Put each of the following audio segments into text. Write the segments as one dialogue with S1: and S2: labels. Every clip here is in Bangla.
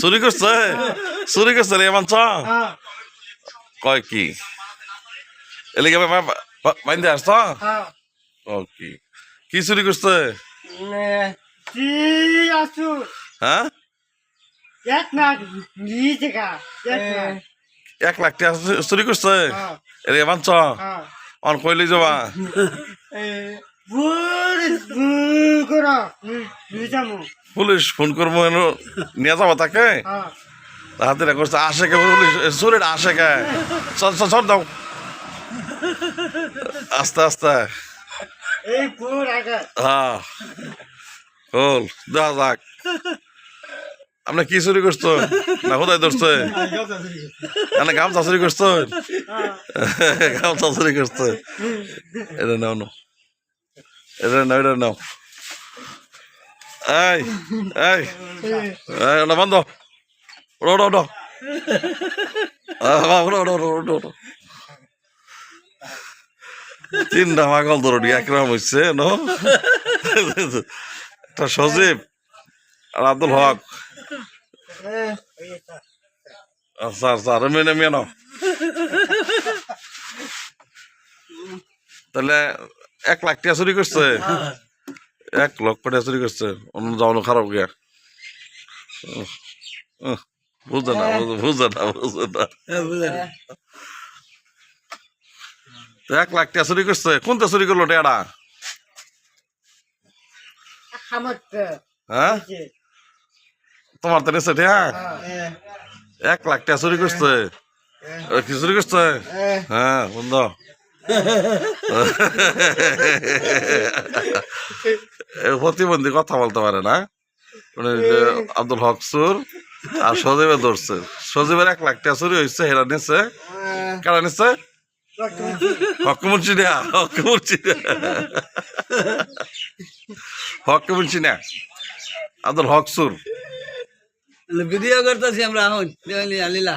S1: চুরি করছে? চুরি করছে রে মানছ কয় কি? এলিগে বাইন্দে আসছ
S2: হ্যাঁ
S1: ও কি? কি চুরি করছে? হ্যাঁ
S2: এক না এক
S1: লাখ। টাকা চু- চুরি করছে?
S2: হ্যাঁ
S1: মানছ
S2: হ্যাঁ
S1: অন কইলি যাবা
S2: করো
S1: পুলিশ ফোন করব এনো নিয়ে যাব তাকে?
S2: হ্যাঁ।
S1: হাতে রে করছে আসে কে পুলিশ? চুরিটা আসে কে? চল চল চল দাও। আস্তে আস্তে। হ্যাঁ। দেখা যাক। আপনি কি চুরি করছ না কোথায় ধরছে? না গামছা চুরি করছ গামছা চুরি করছে এটা নাও নাও। এটা নাও এটা নাও। এই এই ওটা বন্ধ ওটা ওটা ওটা ওটা ওটা ওটা ওটা তিনটা মাগল ধরুন একরাম হচ্ছে ন একটা সজীব আর আব্দুল হক স্যার স্যার মেনে মেন তাহলে এক লাখ টিয়া চুরি করছে এক লক্ষ টাকা চুরি করছে অন্য যাওয়ানো খারাপ গিয়া। বুঝে না বুঝে- বুঝে না বুঝে না। তো এক লাখ টাকা চুরি করছে কোনটা চুরি করল
S2: খামাতে
S1: হ্যাঁ? তোমার তো নিচ্ছে টাকা এক লাখ টাকা চুরি করছে। কি চুরি করছে? হ্যাঁ বন্ধ। প্রতিবন্ধী কথা বলতে পারে না। মানে আব্দুল হক সুর আর সজীবে ধরছে সজীবের এক লাখ টাকা চুরি হয়েছে হেরা নিচ্ছে কারা নিচ্ছে হকমুন্সি না হকমুন্সি না হকমুন্সি না আব্দুল হক সুর
S3: ভিডিও করতেছি আমরা এখন।
S1: তা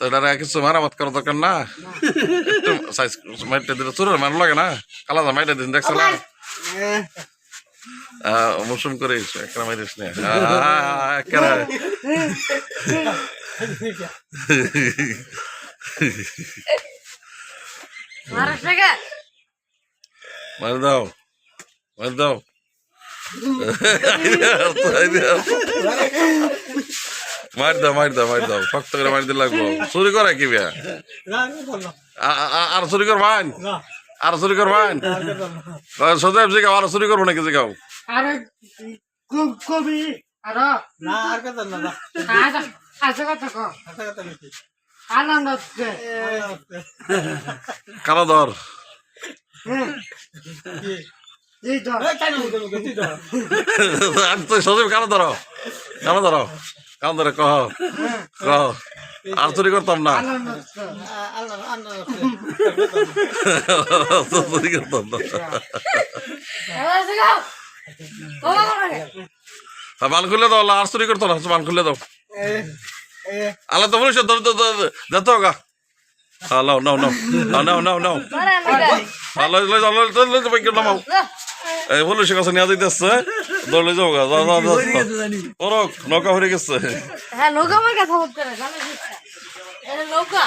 S1: তো এটা কিছু মেরামত করার দরকার না? একটু সাইজ মাইটটা দিলে চুরের মানুষ লাগে না? কালা মাইটা দিন দেখছে না? মৌসুম করিস একটা মাইরিস না। মারি দাও মারি দাও। মারি দাও মারি দাও মারি দাও। শক্ত করে মারি দিলে লাগবো। চুরি করে কি বিয়া? আর চুরি কর ভাই আর চুরি কর ভাই সজাব জিগাও আর চুরি করব নাকি জিগাও?
S2: আরে কবি। আরও।
S3: না আর কথা না
S2: আজ আজ কথা কো আনন্দ
S1: কানা ধর
S2: হ্যাঁ এই তো
S1: সজীব কানা ধরো। কানা ধরো কানা ধরে কহ কহ আর চুরি করতাম না চুরি করতাম না হ্যাঁ, বান খুলে দাও আর চুরি করতো না বান খুলে দাও আল্লাহ তো বলিস যেত গা হ্যাঁ নাও নাও নাও নাও নাও বাইকের নামাও পুলিশের কাছে নিয়ে যাইতেছে দৌড়ে যাও গা যাও যাও
S3: জানি।
S1: পরক নৌকা হয়ে গেছে।
S4: হ্যাঁ নৌকা আমার কথা বলতে নৌকা।